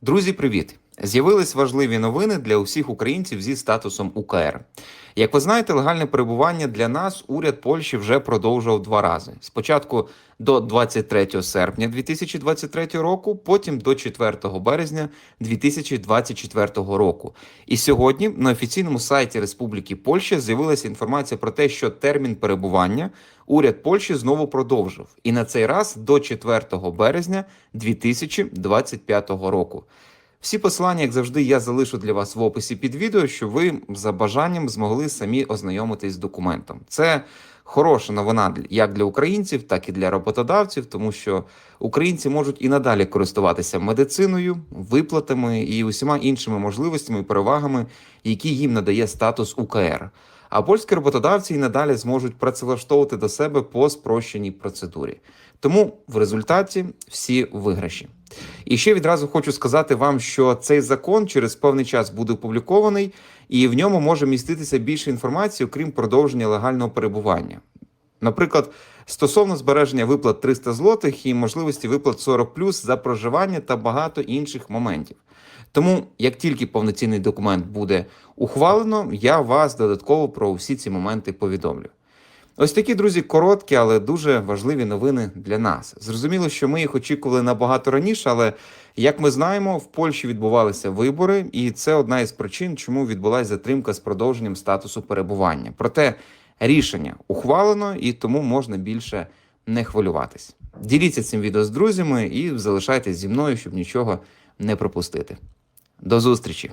Друзі, привіт! З'явились важливі новини для усіх українців зі статусом УКР. Як ви знаєте, легальне перебування для нас уряд Польщі вже продовжував два рази: спочатку до 23 серпня 2023 року, потім до 4 березня 2024 року. І сьогодні на офіційному сайті Республіки Польща з'явилася інформація про те, що термін перебування уряд Польщі знову продовжив, і на цей раз до 4 березня 2025 року. Всі посилання, як завжди, я залишу для вас в описі під відео, щоб ви за бажанням змогли самі ознайомитись з документом. Це хороша новина як для українців, так і для роботодавців, тому що українці можуть і надалі користуватися медициною, виплатами і усіма іншими можливостями і перевагами, які їм надає статус УКР. А польські роботодавці і надалі зможуть працевлаштовувати до себе по спрощеній процедурі. Тому в результаті всі виграші. І ще відразу хочу сказати вам, що цей закон через певний час буде опублікований, і в ньому може міститися більше інформації, окрім продовження легального перебування. Наприклад, стосовно збереження виплат 300 злотих і можливості виплат 40 плюс за проживання та багато інших моментів. Тому, як тільки повноцінний документ буде ухвалено, я вас додатково про всі ці моменти повідомлю. Ось такі, друзі, короткі, але дуже важливі новини для нас. Зрозуміло, що ми їх очікували набагато раніше, але як ми знаємо, в Польщі відбувалися вибори, і це одна із причин, чому відбулася затримка з продовженням статусу перебування. Проте рішення ухвалено і тому можна більше не хвилюватись. Діліться цим відео з друзями і залишайтесь зі мною, щоб нічого не пропустити. До зустрічі!